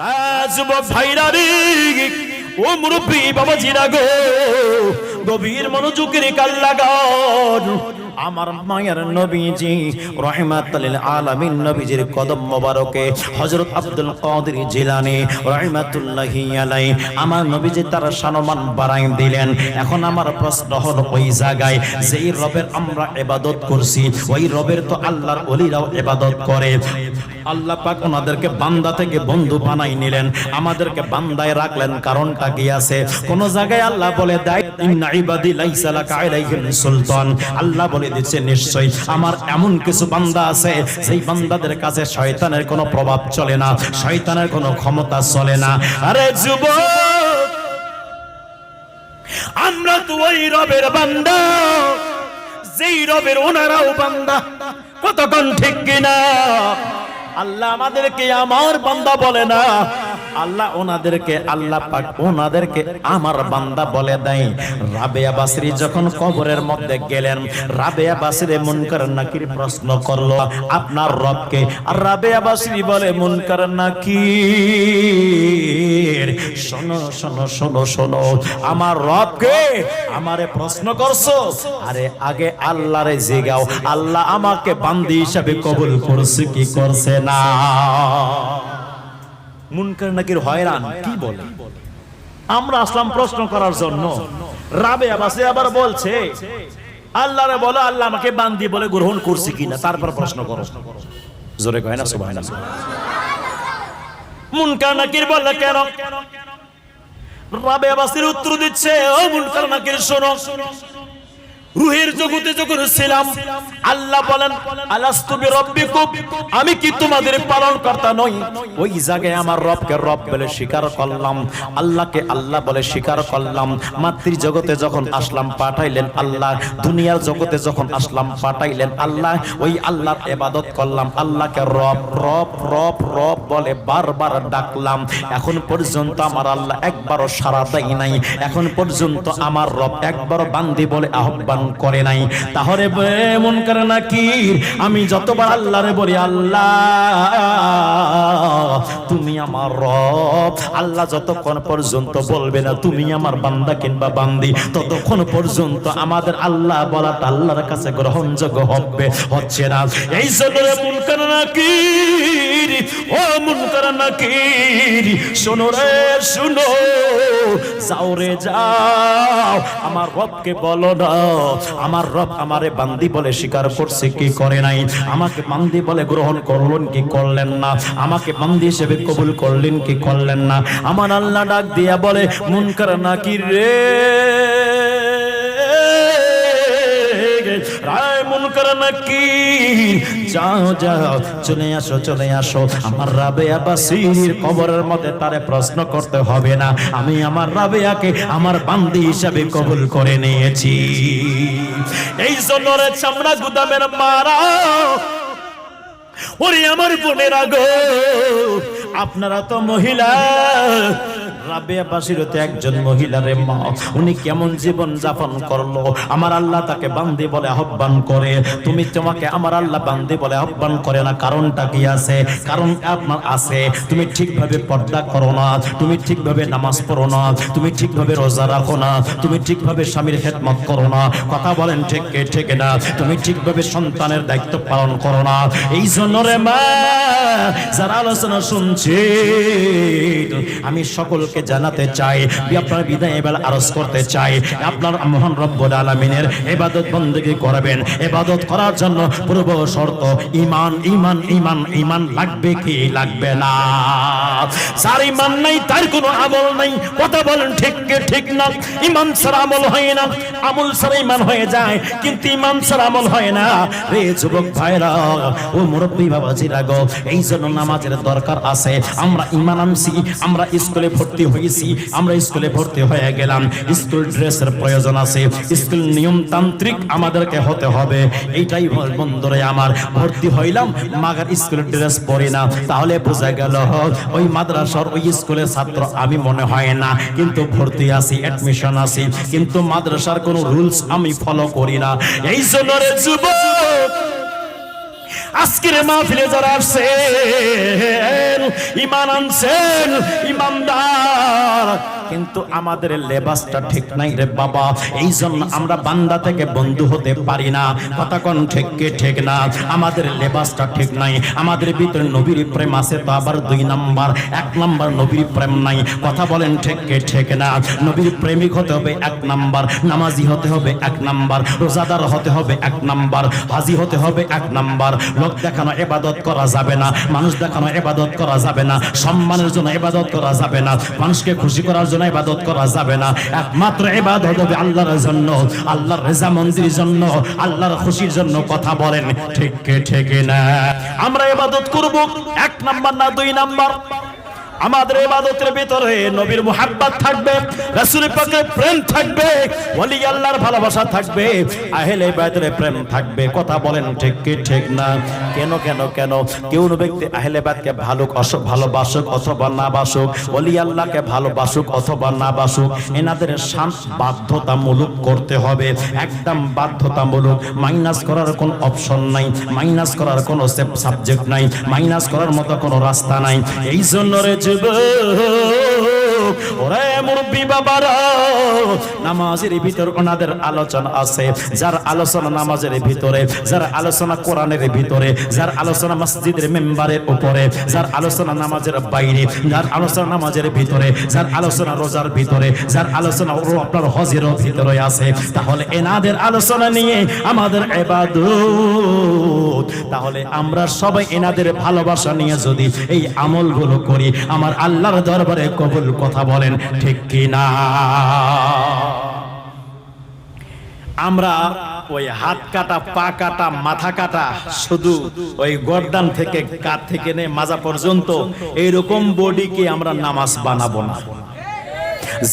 রাজবক ভাইরা রে ও মুরব্বী বাবা জিরা গো গভীর মনোযোগের কাল লাগান। আমার মায়ের নবীজি রহমাতুল আলামিন নবীজির কদম মোবারকে হযরত আব্দুল কাদের জিলানী রহমাতুল্লাহি আলাই আমার নবীজি তার সম্মান বাড়াই দিলেন। এখন আমার প্রশ্ন হলো ওই জায়গায় যেই রবের আমরা ইবাদত করছি, ওই রবের তো আল্লাহর ওলিরাও ইবাদত করে। আল্লাহ পাক ওনাদেরকে বান্দা থেকে বন্ধু বানাই নিলেন। আমাদেরকে বান্দায় রাখলেন কারণটা কি আছে? কোন জায়গায় আল্লাহ বলে, দেয়, ইন্না ইবাদি লাইসা লাকা আলাইহিম সুলতান। আল্লাহ বলে দিচ্ছে নিশ্চয়ই। আমার এমন কিছু বান্দা আছে সেই বান্দাদের কাছে শয়তানের কোনো প্রভাব চলে না, শয়তানের কোনো ক্ষমতা চলে না। আরে যুবক, আমরা তো ওই রবের বান্দা, যেই রবের ওনারাও বান্দা কতক্ষণ ঠিক কিনা? আল্লাহ আমাদেরকে আমার বান্দা বলে না আল্লাহ ওনাদেরকে, আল্লাহ পাক ওনাদেরকে আমার বান্দা বলে দেয়। রাবেয়া বাসরি যখন কবরের মধ্যে গেলেন রাবেয়া বাসরি মুনকার নাকির প্রশ্ন করল, আপনার রবকে? আর রাবেয়া বাসরি বলে, মুনকার নাকির। শোনো শোনো শোনো শোনো, আমার রবকে আমারে প্রশ্ন করছ? আরে, আগে আল্লাহরে জিগাও। আল্লাহ আমাকে বান্দি হিসাবে কবুল করছে কি করছে না? মুনকার নাকির হয়রান, কি বলে? আমরা আসলাম প্রশ্ন করার জন্য। রাবে আবাসে আবার বলছে, আল্লাহরে বলো, আল্লাহ আমাকে বান্দি বলে গ্রহণ করছে কিনা? তারপর প্রশ্ন করো। জোরে কয় না, সুবহানাল্লাহ। মুনকার নাকির বলে কেন? রাবে আবাসের উত্তর দিচ্ছে, ও মুনকার নাকির, শোনো। রুহের জগতে যখন ছিলাম, আল্লাহ বলেন, আলাস্তু বিরাব্বিকুম? আমি কি তোমাদের পালন কর্তা নই? ওই জায়গায় আমার রবকে রব বলে স্বীকার করলাম, আল্লাহকে আল্লাহ বলে স্বীকার করলাম। মাতৃ জগতে যখন আসলাম, পাঠাইলেন আল্লাহ। দুনিয়ার জগতে যখন আসলাম, পাঠাইলেন আল্লাহ। ওই আল্লাহর ইবাদত করলাম, আল্লাহকে রব রব রব রব বলে বারবার ডাকলাম। এখন পর্যন্ত আমার আল্লাহ একবারও সারা দেয় নাই। এখন পর্যন্ত আমার রব একবারও বান্দি বলে আহ্বান করে নাই। তাহলে মন করে নাকি আমি যতবার আল্লাহরে বলি, আল্লাহ, তুমি আমার রব। আল্লাহ যতক্ষণ পর্যন্ত বলবে না, তুমি আমার বান্দা কিংবা বান্দি, ততক্ষণ পর্যন্ত আমাদের আল্লাহ বলাটা আল্লাহর কাছে গ্রহণযোগ্য হবে। হচ্ছে না। এই জন্য রে মন করে নাকি ও মন করে নাকি শোনো রে, শুনো। যাও রে, যাও। আমার রবকে বলো না। আমার রব আমারে বান্দি বলে স্বীকার করছে, কি করে নাই? আমাকে বান্দি বলে গ্রহণ করলেন, কি করলেন না? আমাকে বান্দি হিসেবে কবুল করলেন, কি করলেন না? আমার আল্লাহ ডাক দিয়া বলে, মুনকার নাকি রে। যাও যাও, চলে আসো চলে আসো। আমার রাবেয়া বাসির কবরের মধ্যে তারে প্রশ্ন করতে হবে না। আমি আমার রাবেয়াকে আমার বান্দি হিসাবে কবুল করে নিয়েছি। এই জন্য রে চামড়া গুদামের মারা, ওরে আমার বোনেরা গো, আপনারা তো মহিলা একজন মহিলারে মা, উনি কেমন জীবন যাপন করল? আমার আল্লাহ তাকে বান্দি বলে আহ্বান করে। তুমি তোমাকে আমার আল্লাহ বান্দি বলে আহ্বান করে না, কারণটা কি আছে? কারণ আপনার আছে। তুমি ঠিকভাবে পর্দা করো না, তুমি ঠিকভাবে নামাজ পড়ো না, তুমি ঠিকভাবে রোজা রাখো না, তুমি ঠিকভাবে স্বামীর খেদমত করো না। কথা বলেন ঠিক কে, ঠিক না? তুমি ঠিকভাবে সন্তানের দায়িত্ব পালন করো না। এই জন্য রে মা, যারা আলোচনা শুনছি, আমি সকলকে জানাতে চাই। আপনার বিদায় এবার আরজ করতে চাই। আপনার মহান রব্বুল আলমিনের এবাদত বন্দী করবেন। এবাদত করার জন্য পূর্ব শর্ত ইমান ইমান ইমান ইমান লাগবে কি লাগবে না? নাই, তার কোনো আমল নাই। কথা বলেন ঠিক ঠিক না? আমল হয় না। আমল হয়ে যায়, কিন্তু ইমান ছাড়া আমল হয় না। রে যুবক ভাইরা, ও মুরব্বী বাবাজিরা এই জন্য নামাজের দরকার আছে। আমরা ইমান আনছি, আমরা স্কুলে ভর্তি হয়েছি, আমরা স্কুলে ভর্তি হয়ে গেলাম। স্কুল ড্রেসের প্রয়োজন আছে, স্কুল নিয়মতান্ত্রিক আমাদেরকে হতে হবে। এইটাই বন্ধুরে আমার, ভর্তি হইলাম, মাগার স্কুল ড্রেস পরি না। তাহলে বোঝা গেল, ওই মাদ্রাসার ওই স্কুলের ছাত্র আমি মনে হয় না। কিন্তু ভর্তি আছি অ্যাডমিশন আছি, কিন্তু মাদ্রাসার কোনো রুলস আমি ফলো করি না। এই জন্য রে যুবক আজকের মাহফিলে যারা আসছেন ইমান আনছেন ইমানদার কিন্তু আমাদের লেবাসটা ঠিক নাই রে বাবা। এই জন্য আমরা বান্দা থেকে বন্ধু হতে পারি না। কথা কোন ঠিক কে ঠিক না? আমাদের লেবাসটা ঠিক নাই। আমাদের ভিতরে নবীর প্রেম আছে তো আবার দুই নাম্বার। এক নাম্বার নবীর প্রেম নাই। কথা বলেন ঠিক কে ঠিক না? নবীর প্রেমিক হতে হবে এক নাম্বার, নামাজি হতে হবে এক নাম্বার, রোজাদার হতে হবে এক নাম্বার, হাজি হতে হবে এক নাম্বার। লোক দেখানো এবাদত করা যাবে না। মানুষ দেখানো এবাদত করা যাবে না। সম্মানের জন্য এবাদত করা যাবে না। মানুষকে খুশি করার জন্য ইবাদত করা যাবে না। একমাত্র ইবাদত হবে আল্লাহর জন্য, আল্লাহর রেজা মন্দির জন্য, আল্লাহর খুশির জন্য কথা বলেন। ঠিক ঠিক না? আমরা ইবাদত করব, এক নাম্বার না দুই নাম্বার? আমাদের ইবাদতের ভিতরে নবীর মুহাব্বত থাকবে রাসূলের পাকের প্রেম থাকবে, ওলি আল্লাহর ভালোবাসা থাকবে, আহলে বাইতের প্রেম থাকবে। কথা বলেন ঠিক কি ঠিক না? কেন কেন কেন? কেউ ব্যক্তি আহলে বাইতকে ভালো ভালোবাসুক অথবা না বাসুক, ওলি আল্লাহকে ভালোবাসুক অথবা না বাসুক, এনাদের শান্ত বাধ্যতামূলক করতে হবে। একদম বাধ্যতামূলক। মাইনাস করার কোনো অপশন নাই, মাইনাস করার কোনো সাবজেক্ট নাই, মাইনাস করার মতো কোনো রাস্তা নাই। এই জন্য রে যুবক ওরে মুরব্বী বাবারা, নামাজের ভিতর ওনাদের আলোচনা আছে। যার আলোচনা নামাজের ভিতরে, যার আলোচনা কোরআনের ভিতরে, যার আলোচনা মসজিদের মেম্বারের উপরে, যার আলোচনা নামাজের বাইরে, যার আলোচনা নামাজের ভিতরে, যার আলোচনা রোজার ভিতরে, যার আলোচনা আপনার হজেরও ভিতরে আছে। তাহলে এনাদের আলোচনা নিয়ে আমাদের এবাদত। তাহলে আমরা সবাই এনাদের ভালোবাসা নিয়ে যদি এই আমলগুলো করি, আমার আল্লাহর দরবারে কবুল কথা বলেন, ঠিক কি না? আমরা ওই হাত কাটা, পা কাটা, মাথা কাটা, শুধু ওই গর্দান থেকে, কাত থেকে নে মাজা পর্যন্ত, এইরকম বডিকে আমরা নামাজ বানাবো না।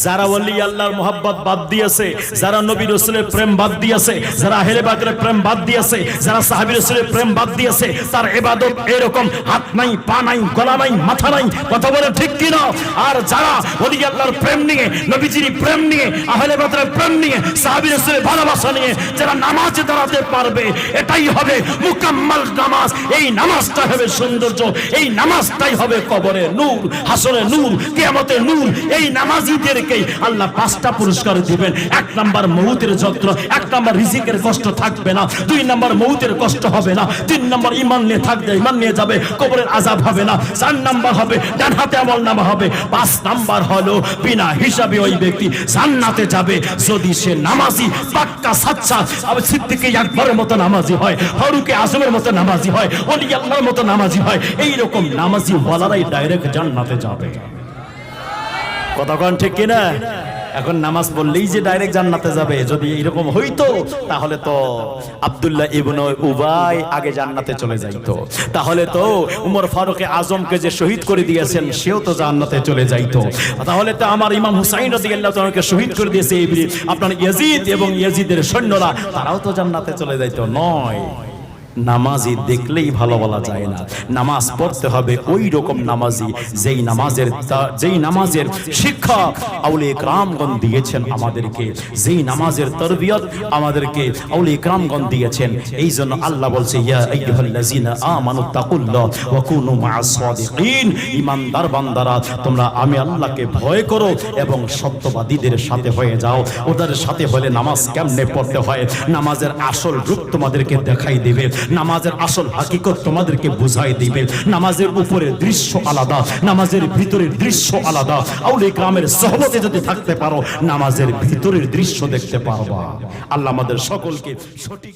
যারা ওলি আল্লাহর মোহাব্বত বাদ দিয়েছে, যারা নবী রসুলের প্রেম বাদ দিয়েছে, যারা হেরে বাকরের প্রেম বাদ দিয়েছে, যারা সাহাবী রসুলের প্রেম বাদ দিয়েছে, তার ইবাদত এরকম, হাত নাই, পা নাই, গলা নাই, মাথা নাই, কথা বলে ঠিক কিনা? আর যারা ওলি আল্লাহর প্রেম নিয়ে, নবীজির প্রেম নিয়ে, আহলে বাকরের প্রেম নিয়ে, সাহাবী রসুলের ভালোবাসা নিয়ে যারা নামাজে দাঁড়াতে পারবে, এটাই হবে মুকাম্মাল নামাজ। এই নামাজটা হবে সৌন্দর্য, এই নামাজটাই হবে কবরে নূর হাসরে নূর, কিয়ামতে নূর। এই নামাজিদেরকে আল্লাহ পাঁচটা পুরস্কার দিবেন। এক নাম্বার মৌতের যন্ত্র এক নাম্বার রিজিকের কষ্ট থাকবে না, দুই নাম্বার মৌতের কষ্ট হবে না, তিন নাম্বার ইমান নিয়ে থাকবে ইমান নিয়ে যাবে, কবরের আজাব হবে না, চার নাম্বার হবে, ডান হাতে আমল নামা হবে, পাঁচ নাম্বার হলো বিনা হিসাবে ওই ব্যক্তি জান্নাতে যাবে, যদি সে নামাজি, পাক্কা সাচ্চা আবার সিদ্দিকে একবারের মতো নামাজি হয়, ফারুকে আজমের মতো নামাজি হয়, অলি আল্লাহর মতো নামাজি হয় এই রকম নামাজি ওয়ালারাই ডাইরেক্ট জান্নাতে যাবে। কতক্ষণ ঠিক কিনা? এখন নামাজ পড়লেই যে ডাইরেক্ট জান্নাতে যাবে, যদি এরকম হইতো, তাহলে তো আব্দুল্লাহ ইবন উবাই আগে জান্নাতে চলে যাইতো। তাহলে তো উমর ফারুকে আজমকে যে শহীদ করে দিয়েছেন, সেও তো জান্নাতে চলে যাইতো। তাহলে তো আমার ইমাম হুসাইন রাদিয়াল্লাহু তাআলাকে শহীদ করে দিয়েছে এই আপনার ইয়াজিদ এবং ইয়াজিদের সৈন্যরা, তারাও তো জান্নাতে চলে যাইতো, নয়। নামাজি দেখলেই ভালো বলা যায় না। নামাজ পড়তে হবে ওই রকম নামাজি যেই নামাজের যেই নামাজের শিক্ষা আউলে ইকরামগণ দিয়েছেন আমাদেরকে। যেই নামাজের তরবিয়ত আমাদেরকে আউলে ইকরামগণ দিয়েছেন। এই জন্য আল্লাহ বলছে, ইয়া আইয়ুহাল্লাযিনা আমানু তাকুল্লাহ ওয়া কুনু মা'আস সাদিকিন। বান্দারা, তোমরা আমি আল্লাহকে ভয় করো এবং সত্যবাদীদের সাথে হয়ে যাও। ওদের সাথে হলে নামাজ কেমনে পড়তে হয়? নামাজের আসল রূপ তোমাদেরকে দেখাই দিবে। নামাজের আসল হাকিকত তোমাদেরকে বুঝাই দিবে। নামাজের উপরে দৃশ্য আলাদা, নামাজের ভিতরের দৃশ্য আলাদা। আউলে গ্রামের সহবতে যদি থাকতে পারো, নামাজের ভিতরের দৃশ্য দেখতে পারবা। আল্লাহ আমাদের সকলকে সঠিক